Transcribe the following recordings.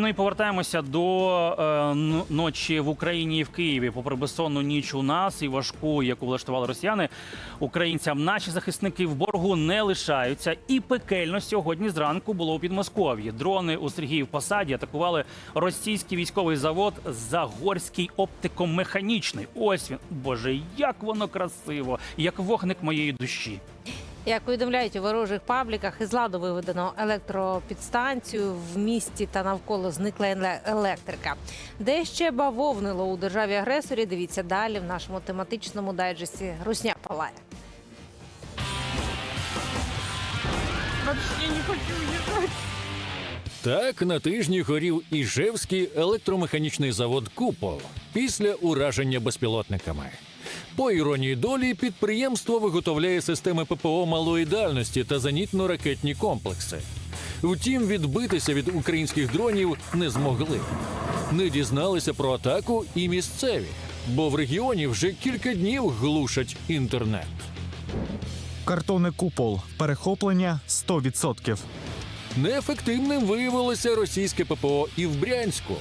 Ну і повертаємося до е, ночі в Україні і в Києві. Попри безсонну ніч у нас і важку, яку влаштували росіяни, українцям наші захисники в боргу не лишаються. І пекельно сьогодні зранку було у Підмосков'ї. Дрони у Сергіїв посаді атакували російський військовий завод Загорський оптикомеханічний. Ось він, боже, як воно красиво, як вогник моєї душі. Як повідомляють у ворожих пабліках, із ладу виведено електропідстанцію в місті та навколо зникла електрика. Де ще бавовнило у державі агресорі? Дивіться далі в нашому тематичному дайджесті Русня Палає. Так на тижні горів Іжевський електромеханічний завод Купол після ураження безпілотниками. По іронії долі, підприємство виготовляє системи ППО малої дальності та зенітно-ракетні комплекси. Втім, відбитися від українських дронів не змогли. Не дізналися про атаку і місцеві, бо в регіоні вже кілька днів глушать інтернет. Картонний купол. Перехоплення 100%. Неефективним виявилося російське ППО і в Брянську.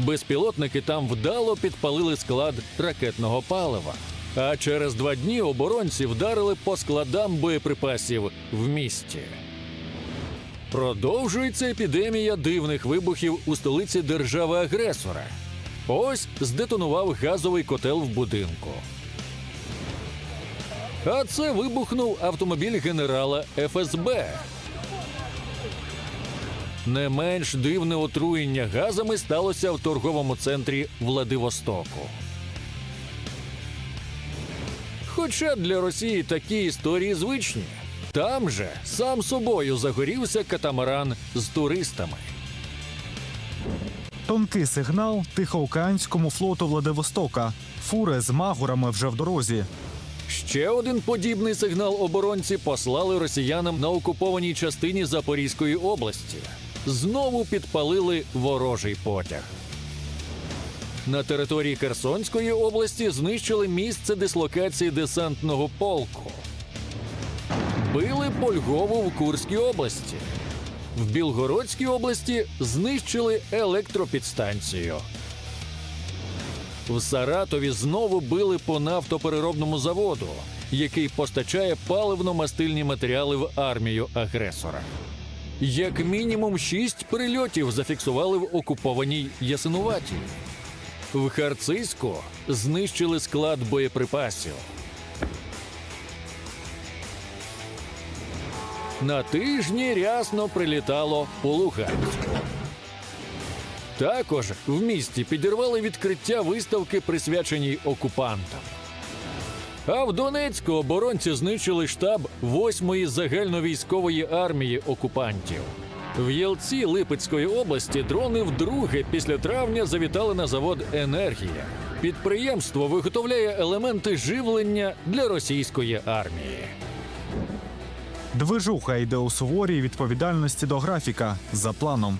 Безпілотники там вдало підпалили склад ракетного палива. А через два дні оборонці вдарили по складам боєприпасів в місті. Продовжується епідемія дивних вибухів у столиці держави-агресора. Ось здетонував газовий котел в будинку. А це вибухнув автомобіль генерала ФСБ. Не менш дивне отруєння газами сталося в торговому центрі Владивостоку. Хоча для Росії такі історії звичні. Там же сам собою загорівся катамаран з туристами. Тонкий сигнал Тихоокеанському флоту Владивостока. Фури з магурами вже в дорозі. Ще один подібний сигнал оборонці послали росіянам на окупованій частині Запорізької області. Знову підпалили ворожий потяг. На території Херсонської області знищили місце дислокації десантного полку. Били по Львову в Курській області. В Білгородській області знищили електропідстанцію. В Саратові знову били по нафтопереробному заводу, який постачає паливно-мастильні матеріали в армію агресора. Як мінімум шість прильотів зафіксували в окупованій Ясинуватії. В Харцизьку знищили склад боєприпасів. На тижні рясно прилітало по Луганську. Також в місті підірвали відкриття виставки, присвяченій окупантам. А в Донецьку оборонці знищили штаб 8-ї загальновійськової армії окупантів. В Єлці Липецької області дрони вдруге після травня завітали на завод Енергія. Підприємство виготовляє елементи живлення для російської армії. Движуха йде у суворій відповідальності до графіка за планом.